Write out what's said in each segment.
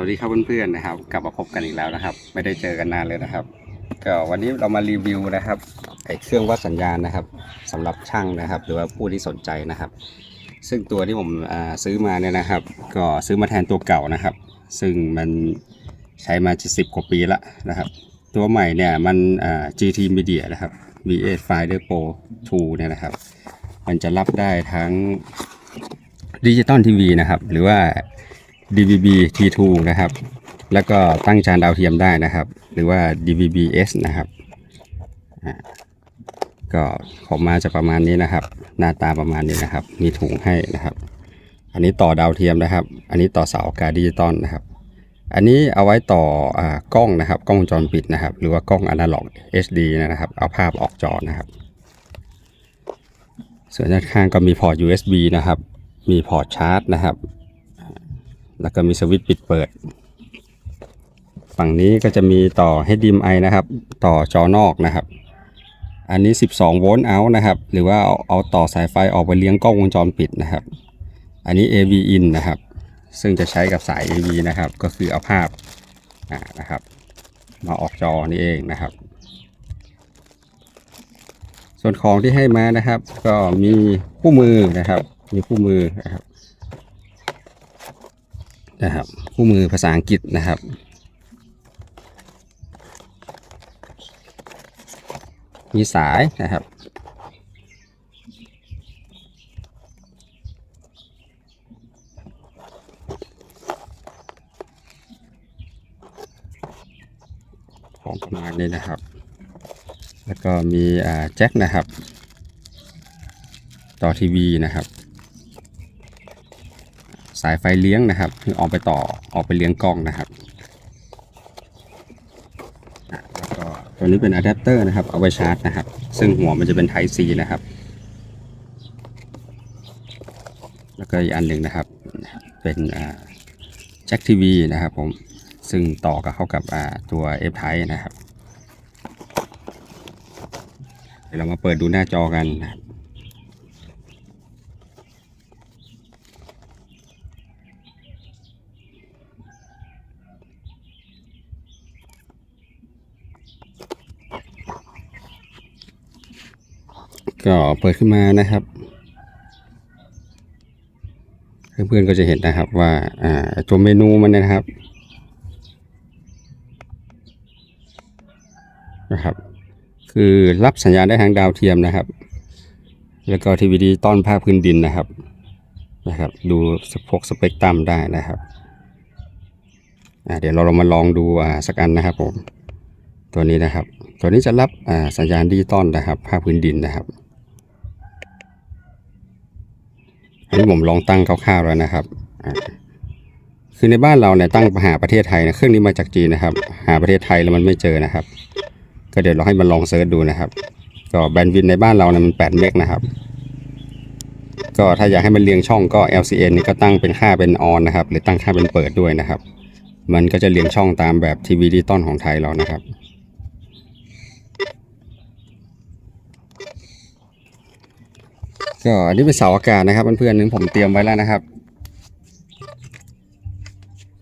วัสดีครับเพื่อนๆนะครับ กลับมาพบกันอีกแล้วนะครับ ไม่ได้เจอกันนานเลยนะครับ ก็วันนี้เรามารีวิวนะครับไอเครื่องวัดสัญญาณนะครับสำหรับช่างนะครับ หรือว่าผู้ที่สนใจนะครับ ซึ่งตัวที่ผมซื้อมาเนี่ยนะครับ ก็ซื้อมาแทนตัวเก่านะครับ ซึ่งมันใช้มาจะสิบกว่าปีละนะครับ ตัวใหม่เนี่ยมัน GT Media นะครับ V8 Finder Pro 2เนี่ยนะครับ มันจะรับได้ทั้งดิจิตอลทีวีนะครับ หรือว่า DVB T2 นะครับ แล้วก็ตั้งจานดาวเทียมได้นะครับ หรือว่า DVB-S นะครับอ่าก็ของมาจะประมาณนี้นะครับ หน้าตาประมาณนี้นะครับ มีถุงให้นะครับ อันนี้ต่อดาวเทียมนะครับ อันนี้ต่อเสาอากาศดิจิตอลนะครับ อันนี้เอาไว้ต่ออากล้องนะครับ กล้องวงจรปิดนะครับ หรือว่ากล้องอนาล็อก HD นะครับ เอาภาพออกจอนะครับ ส่วนด้านข้างก็มีพอร์ต USB นะครับ มีพอร์ตชาร์จนะครับ แล้วก็มีสวิตช์ปิดเปิด ฝั่งนี้ก็จะมีต่อ HDMI นะครับ ต่อจอนอกนะครับ อันนี้ 12 โวลต์เอานะครับ หรือว่าเอาเอาต่อสายไฟออกไปเลี้ยงกล้องวงจรปิดนะครับ อันนี้ AV in นะครับ ซึ่งจะใช้กับสาย AV นะครับ ก็คือเอาภาพนะครับ มาออกจอนี่เองนะครับ ส่วนของที่ให้มานะครับ ก็มีคู่มือนะครับ มีคู่มือนะครับ นะครับ คู่มือภาษาอังกฤษนะครับ มีสายนะครับ ของประมาณนี้นะครับ แล้วก็มีแจ็คนะครับ ต่อทีวีนะครับ สายไฟเลี้ยงนะครับคือออกไปต่อออกไปเลี้ยงกล้องนะครับแล้วก็ตัวนี้เป็นอะแดปเตอร์นะครับเอาไว้ชาร์จนะครับ ซึ่งหัวมันจะเป็น Type C นะครับ แล้วก็อีกอันหนึ่งนะครับ เป็นแจ็คทีวีนะครับผมซึ่งต่อกับเข้ากับตัว F Type นะครับเดี๋ยวเรามาเปิดดูหน้าจอกันนะครับ ก็เปิดขึ้นมานะครับ เพื่อนๆก็จะเห็นนะครับว่าตัวเมนูมันนะครับนะครับ คือรับสัญญาณได้ทางดาวเทียมนะครับ แล้วก็ทีวีดิจิตอลภาคพื้นดินนะครับนะครับ ดูสพกสเปกตรัมได้นะครับเดี๋ยวเราลองมาลองดูสักอันนะครับผมตัวนี้นะครับ ตัวนี้จะรับสัญญาณดิจิตอลนะครับ ภาคพื้นดินนะครับ อันนี้ผมลองตั้งคร่าวๆแล้วนะครับคือในบ้านเราเนี่ยตั้งหาประเทศไทยนะเครื่องนี้มาจากจีนนะครับ หาประเทศไทยแล้วมันไม่เจอนะครับ ก็เดี๋ยวเราให้มันลองเซิร์ชดูนะครับ ก็แบนด์วิดในบ้านเราเนี่ยมัน8เมกนะครับ ก็ถ้าอยากให้มันเรียงช่องก็ LCN นี่ก็ตั้งเป็นค่าเป็นออนนะครับ หรือตั้งค่าเป็นเปิดด้วยนะครับ มันก็จะเรียงช่องตามแบบทีวีดิจิตอลของไทยเรานะครับ ก็อันนี้เป็นเสาอากาศนะครับเพื่อนๆนึงผมเตรียมไว้แล้วนะครับ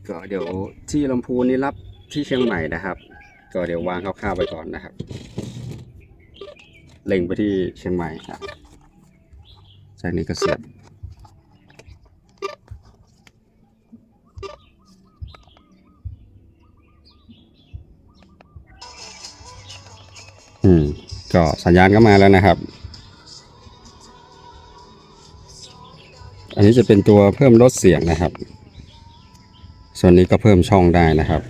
ก็เดี๋ยวที่ลำพูนนี่รับที่เชียงใหม่นะครับ ก็เดี๋ยววางคร่าวๆไปก่อนนะครับ เล็งไปที่เชียงใหม่ครับจากนี้ก็เสียบอืมก็สัญญาณก็มาแล้วนะครับ อันนี้จะเป็นตัวเพิ่มลดเสียงนะครับ ส่วนนี้ก็เพิ่มช่องได้นะครับ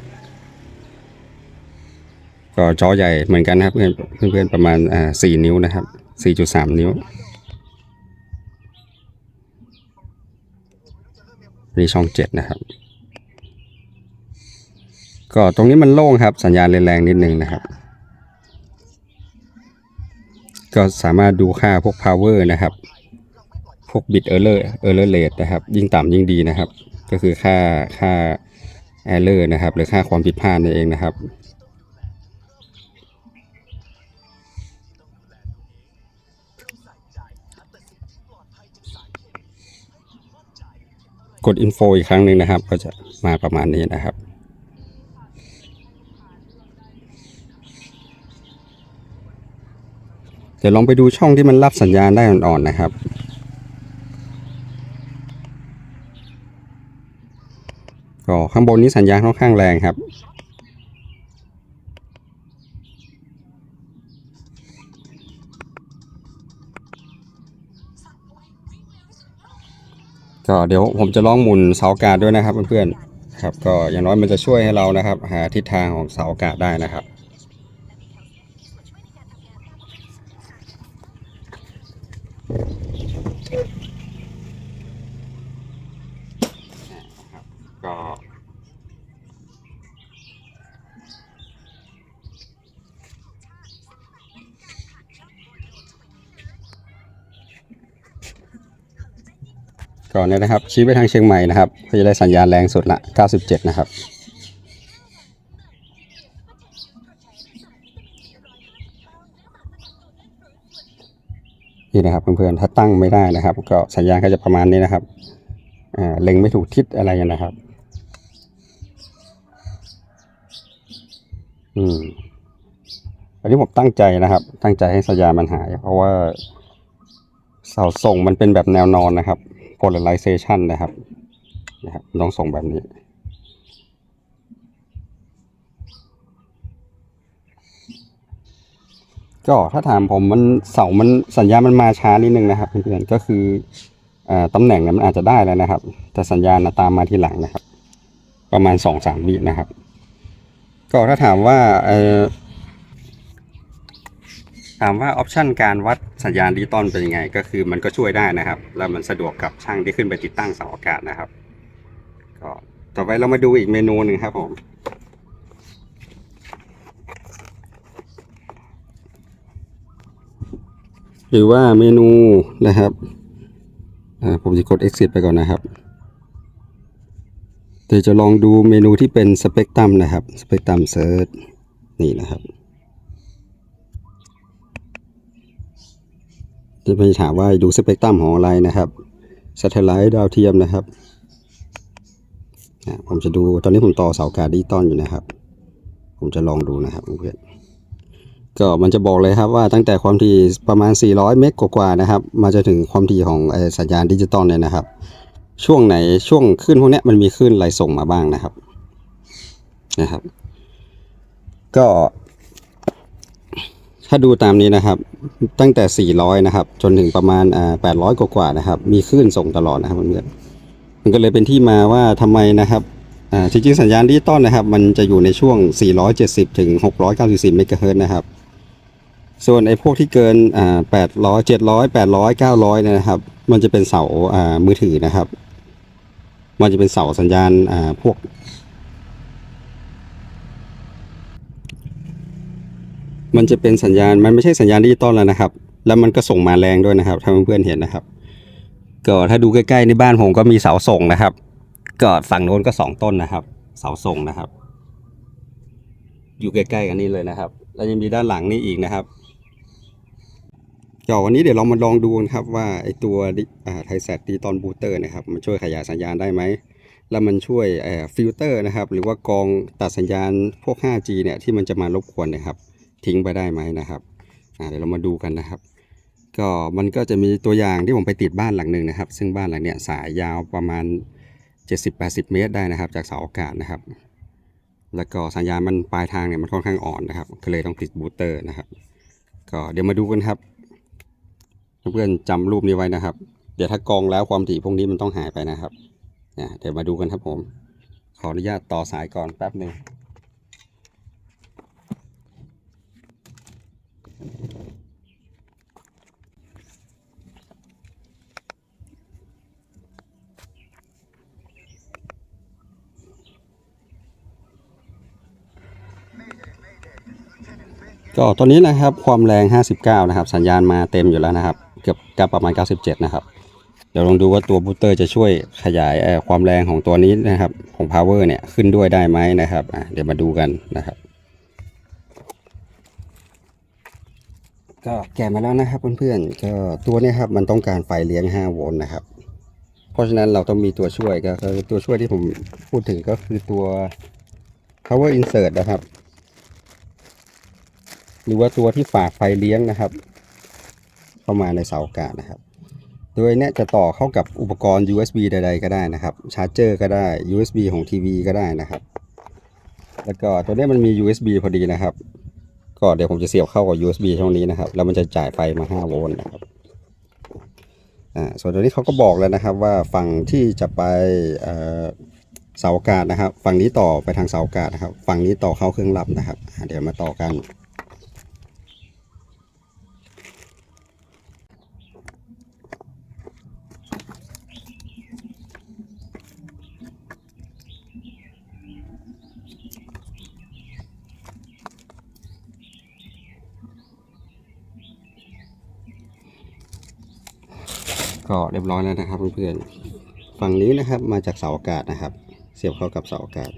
ก็จอใหญ่เหมือนกันนะครับ เพื่อนเพื่อนประมาณอ่าสี่นิ้วนะครับสี่จุดสามนิ้วนี่ช่องเจ็ดนะครับ ก็ตรงนี้มันโล่งครับ สัญญาณแรงๆนิดนึงนะครับ ก็สามารถดูค่าพวก power นะครับ พวก bit error error rate นะครับ ยิ่งต่ำยิ่งดีนะครับ ก็คือค่าค่า error นะครับ หรือค่าความผิดพลาดนั่นเองนะครับกดอินโฟอีกครั้งหนึ่งนะครับ ก็จะมาประมาณนี้นะครับ เดี๋ยวลองไปดูช่องที่มันรับสัญญาณได้อ่อนๆนะครับ ก็ข้างบนนี้สัญญาณค่อนข้างแรงครับ ก็เดี๋ยวผมจะลองหมุนเสาอากาศด้วยนะครับเพื่อนๆครับ ก็อย่างน้อยมันจะช่วยให้เรานะครับ หาทิศทางของเสาอากาศได้นะครับ ก็ ก่อนเนี่ยนะครับ ชี้ไปทางเชียงใหม่นะครับก็จะได้สัญญาณแรงสุดละ 97 นะครับนี่นะครับเพื่อนๆถ้าตั้งไม่ได้นะครับ ก็สัญญาณก็จะประมาณนี้นะครับอ่าเล็งไม่ถูกทิศอะไรนะครับ อืมอันนี้ผมตั้งใจนะครับ ตั้งใจให้สัญญาณมันหาย เพราะว่าเสาส่งมันเป็นแบบแนวนอนนะครับ polarization นะครับนะครับนต้องส่งแบบนี้ ก็ถ้าถามผมมันเสามันสัญญาณมันมาช้านิดนึงนะครับเพื่อนๆก็คืออตำแหน่งเนี่ยมันอาจจะได้แล้วนะครับ แต่สัญญาณนะตามมาทีหลังนะครับ ประมาณสองสามวินะครับ ก็ถ้าถามว่า ถามว่าออปชันการวัดสัญญาณดิจิตอลเป็นยังไง ก็คือมันก็ช่วยได้นะครับ แล้วมันสะดวกกับช่างที่ขึ้นไปติดตั้งเสาอากาศนะครับ ก็ต่อไปเรามาดูอีกเมนูหนึ่งครับผมหรือว่าเมนูนะครับผมจะกด exit ไปก่อนนะครับเดี๋ยวจะลองดูเมนูที่เป็นสเปกตรัมนะครับสเปกตรัมเซิร์ชนี่นะครับ จะไปถามว่าดูสเปกตรัมของอะไรนะครับส a t เท l i t e ดาวเทียมนะครับผมจะดูตอนนี้ผมต่อเสาอากาดิจิตอลอยู่นะครับ ผมจะลองดูนะครับเพื่อนก็มันจะบอกเลยครับว่าตั้งแต่ความถี่ประมาณ 400 เมกกว่าๆนะครับ มาจนถึงความถี่ของอสัญญาณดิจิตอลเนี่ยนะครับ ช่วงไหนช่วงขึ้นพวกนี้มันมีขึ้นไหลส่งมาบ้างนะครับนะครับ ก็ ถ้าดูตามนี้นะครับ ตั้งแต่ 400 นะครับ จนถึงประมาณอ่า800 กว่าๆนะครับ มีขึ้นส่งตลอดนะครับเพื่อนมันก็เลยเป็นที่มาว่าทำไมนะครับอ่าจริงๆสัญญาณดิจิตอลนะครับ มันจะอยู่ในช่วง 470 ถึง 694 เมกะเฮิรตซ์นะครับ ส่วนไอ้พวกที่เกินอ่า800 700 800 900เนี่ยนะครับ มันจะเป็นเสาอ่ามือถือนะครับ มันจะเป็นเสาสัญญาณอ่าพวก มันจะเป็นสัญญาณมันไม่ใช่สัญญาณดิจิตอลแล้วนะครับ แล้วมันก็ส่งมาแรงด้วยนะครับถ้าเพื่อนๆเห็นนะครับ ก็ถ้าดูใกล้ๆในบ้านผมก็มีเสาส่งนะครับ ก็ฝั่งโน้นก็สองต้นนะครับ เสาส่งนะครับ อยู่ใกล้ๆกันนี่เลยนะครับ แล้วยังมีด้านหลังนี่อีกนะครับก็วันนี้เดี๋ยวเรามาลองดูกันครับว่าไอตัวไทแซดดิตอนบูเตอร์นะครับมันช่วยขยายสัญญาณได้ไหมแล้วมันช่วยฟิลเตอร์นะครับ หรือว่ากองตัดสัญญาณพวก 5G เนี่ยที่มันจะมารบกวนนะครับ ทิ้งไปได้ไหมนะครับเดี๋ยวเรามาดูกันนะครับ ก็มันก็จะมีตัวอย่างที่ผมไปติดบ้านหลังหนึ่งนะครับ ซึ่งบ้านหลังเนี้ยสายยาวประมาณ 70-80 เมตรได้นะครับ จากเสาอากาศนะครับ แล้วก็สัญญาณมันปลายทางเนี่ยมันค่อนข้างอ่อนนะครับ ก็เลยต้องติดบูสเตอร์นะครับ ก็เดี๋ยวมาดูกันครับเพื่อนๆจำรูปนี้ไว้นะครับ เดี๋ยวถ้ากองแล้วความถี่พวกนี้มันต้องหายไปนะครับเดี๋ยวมาดูกันครับผม ขออนุญาตต่อสายก่อนแป๊บหนึ่ง ก็ตอนนี้นะครับความแรง 59 นะครับ สัญญาณมาเต็มอยู่แล้วนะครับ เกือบกับประมาณ 97 นะครับ เดี๋ยวลองดูว่าตัวบูสเตอร์จะช่วยขยายความแรงของตัวนี้นะครับ ของ power เนี่ยขึ้นด้วยได้ไหมนะครับเดี๋ยวมาดูกันนะครับก็แกะมาแล้วนะครับเพื่อนๆก็ตัวนี้ครับมันต้องการไฟเลี้ยง 5 โวลต์นะครับ เพราะฉะนั้นเราต้องมีตัวช่วยก็คือตัวช่วยที่ผมพูดถึงก็คือตัว power insert นะครับ หรือว่าตัวที่ฝากไฟเลี้ยงนะครับ เข้ามาในเสาอากาศนะครับ โดยเนี้ยจะต่อเข้ากับอุปกรณ์ USB ใด ๆ ก็ได้นะครับชาร์จเจอร์ก็ได้ USB ของทีวีก็ได้นะครับ แล้วก็ตัวนี้มันมี USB พอดีนะครับ ก็เดี๋ยวผมจะเสียบเข้ากับ USB ช่องนี้นะครับแล้วมันจะจ่ายไฟมา 5 โวลต์นะครับอ่าส่วนตัวนี้เขาก็บอกแล้วนะครับว่าฝั่งที่จะไปเสาอากาศนะครับ ฝั่งนี้ต่อไปทางเสาอากาศนะครับ ฝั่งนี้ต่อเข้าเครื่องรับนะครับ เดี๋ยวมาต่อกัน ก็เรียบร้อยแล้วนะครับเพื่อนๆฝั่งนี้นะครับมาจากเสาอากาศนะครับ เสียบเข้ากับเสาอากาศ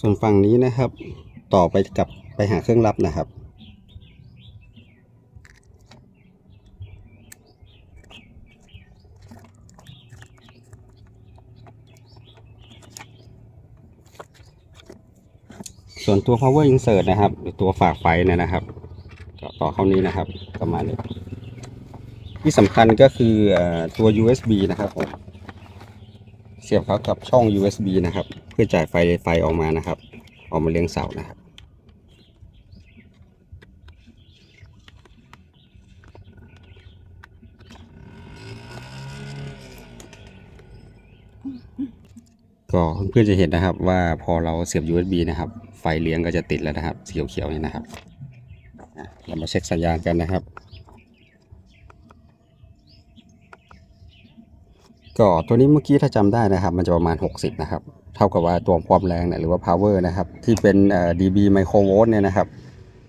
ส่วนฝั่งนี้นะครับ ต่อไปกับไปหาเครื่องรับนะครับ ส่วนตัว power insert นะครับ หรือตัวฝากไฟเนี่ยนะครับต่อเข้านี้นะครับประมาณนี้ที่สำคัญก็คือตัว USB นะครับผมเสียบเข้ากับช่อง USB นะครับ เพื่อจ่ายไฟไฟออกมานะครับ ออกมาเลี้ยงเสานะครับก็เพื่อนๆจะเห็นนะครับว่าพอเราเสียบ USB นะครับ ฟเลี้ยงก็จะติดแล้วนะครับสีเขียวๆนี่นะครับเรามาเช็คสัญญาณกันนะครับ ก็ตัวนี้เมื่อกี้ถ้าจำได้นะครับ มันจะประมาณ 60 นะครับ เท่ากับว่าตัวความแรงเนี่ยหรือว่า power นะครับ ที่เป็น dB microvolt เนี่ยนะครับ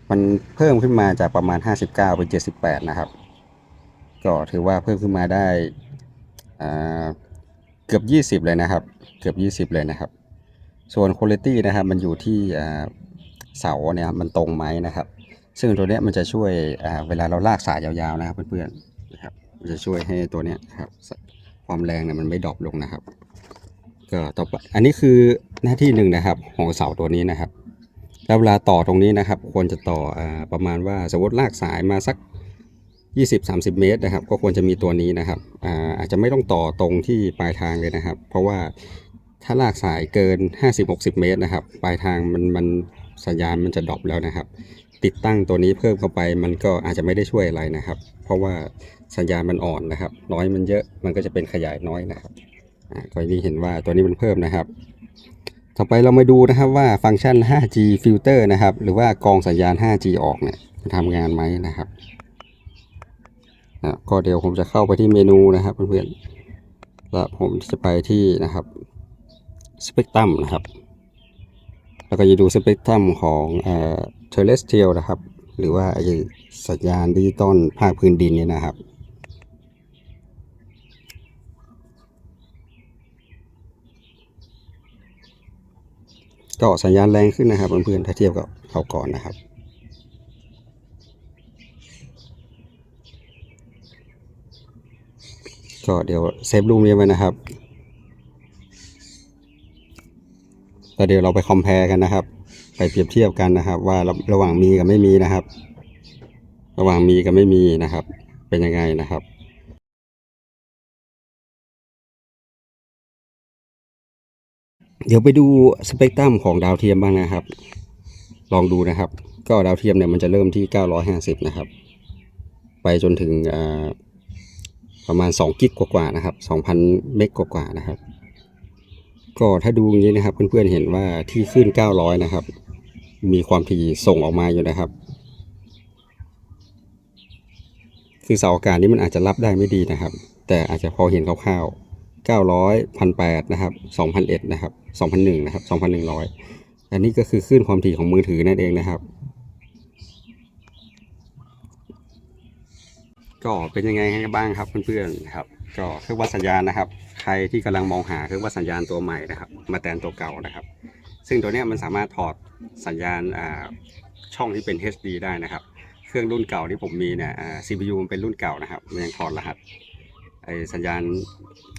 มันเพิ่มขึ้นมาจากประมาณ 59 เป็น 78 นะครับ ก็ถือว่าเพิ่มขึ้นมาได้เกือบ 20 เลยนะครับ เกือบ 20 เลยนะครับ ส่วน quality นะครับมันอยู่ที่เสาเนี่ยมันตรงไหมนะครับ ซึ่งตัวเนี้ยมันจะช่วยเวลาเราลากสายยาวๆนะครับเพื่อนๆนะครับมันจะช่วยให้ตัวเนี้ยครับความแรงเนี่ยมันไม่ดรอปลงนะครับ ก็ต่อไปอันนี้คือหน้าที่หนึ่งนะครับของเสาตัวนี้นะครับแล้วเวลาต่อตรงนี้นะครับ ควรจะต่ออประมาณว่าสมมติลากสายมาสัก 20-30 เมตรนะครับ ก็ควรจะมีตัวนี้นะครับอาอาจจะไม่ต้องต่อตรงที่ปลายทางเลยนะครับ เพราะว่า ถ้าลากสายเกิน 50-60 เมตรนะครับ ปลายทางมันมันสัญญาณมันจะดรอปแล้วนะครับ ติดตั้งตัวนี้เพิ่มเข้าไปมันก็อาจจะไม่ได้ช่วยอะไรนะครับ เพราะว่าสัญญาณมันอ่อนนะครับ น้อยมันเยอะมันก็จะเป็นขยายน้อยนะครับอ่าก็นี่เห็นว่าตัวนี้มันเพิ่มนะครับ ต่อไปเรามาดูนะครับว่าฟังก์ชัน 5G filter นะครับ หรือว่ากองสัญญาณ 5G ออกเนี่ยมันทำงานไหมนะครับอะก็เดี๋ยวผมจะเข้าไปที่เมนูนะครับเพื่อนๆแล้วผมจะไปที่นะครับ spectrum นะครับ แล้วก็จะดูสเปกตรัมของเอ่อ terrestrial นะครับ หรือว่าสัญญาณดิจิตอลภาคพื้นดินเนี่ยนะครับก็สัญญาณแรงขึ้นนะครับเพื่อนๆถ้าเทียบกับเขาวก่อนนะครับ ก็เดี๋ยวเซฟรูมนี้ไว้นะครับ แล้วเดี๋ยวเราไปคอมเพลกันนะครับ ไปเปรียบเทียบกันนะครับ ว่าระระหว่างมีกับไม่มีนะครับ ระหว่างมีกับไม่มีนะครับ เป็นยังไงนะครับเดี๋ยวไปดูสเปกตรัมของดาวเทียมบ้างนะครับ ลองดูนะครับ ก็ดาวเทียมเนี่ยมันจะเริ่มที่ 950 นะครับ ไปจนถึงประมาณ 2 กิกกว่าๆนะครับ 2,000 เมกกว่าๆนะครับ ก็ถ้าดูอย่างนี้นะครับเพื่อนๆเห็นว่าที่ขึ้น 900 นะครับ มีความถี่ส่งออกมาอยู่นะครับ คือเสาอากาศนี้มันอาจจะรับได้ไม่ดีนะครับ แต่อาจจะพอเห็นคร่าวๆ 900 1,800นะครับ2,001นะครับ2,001นะครับ2,100 อันนี้ก็คือคลื่นความถี่ของมือถือนั่นเองนะครับ ก็เป็นยังไงกันบ้างครับเพื่อนๆครับ ก็เครื่องวัดสัญญาณนะครับ รที่กำลังมองหาเครื่องวัดสัญญาณตัวใหม่นะครับ มาแทนตัวเก่านะครับ ซึ่งตัวนี้มันสามารถถอดสัญญาณช่องที่เป็น HD ได้นะครับ เครื่องรุ่นเก่าที่ผมมีเนี่ย CPU มันเป็นรุ่นเก่านะครับ มันยังถอดรหัสไอสัญญาณ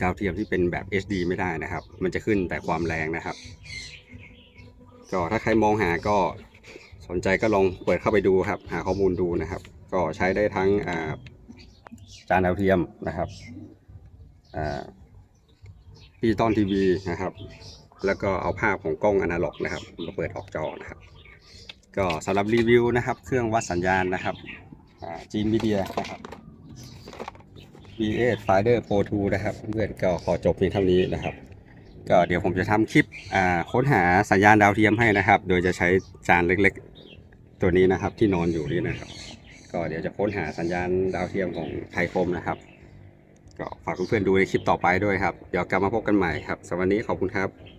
ดาวเทียมที่เป็นแบบ HD ไม่ได้นะครับ มันจะขึ้นแต่ความแรงนะครับ ก็ถ้าใครมองหาก็สนใจก็ลองเปิดเข้าไปดูครับ หาข้อมูลดูนะครับ ก็ใช้ได้ทั้งจานดาวเทียมนะครับ ดิจิตอลทีวีนะครับ แล้วก็เอาภาพของกล้องอนาล็อกนะครับมาเปิดออกจอนะครับ ก็สำหรับรีวิวนะครับ เครื่องวัดสัญญาณนะครับจีนมีเดียนะครับ V8 Finder Pro 2นะครับเพื่อนก็ขอจบเพียงเท่านี้นะครับ ก็เดี๋ยวผมจะทำคลิปค้นหาสัญญาณดาวเทียมให้นะครับ โดยจะใช้จานเล็กๆ ตัวนี้นะครับที่นอนอยู่นี่นะครับ ก็เดี๋ยวจะค้นหาสัญญาณดาวเทียมของไทยคมนะครับ ก็ฝากเพื่อนๆดูในคลิปต่อไปด้วยครับ เดี๋ยวกลับมาพบกันใหม่ครับสำหรับวันนี้ขอบคุณครับ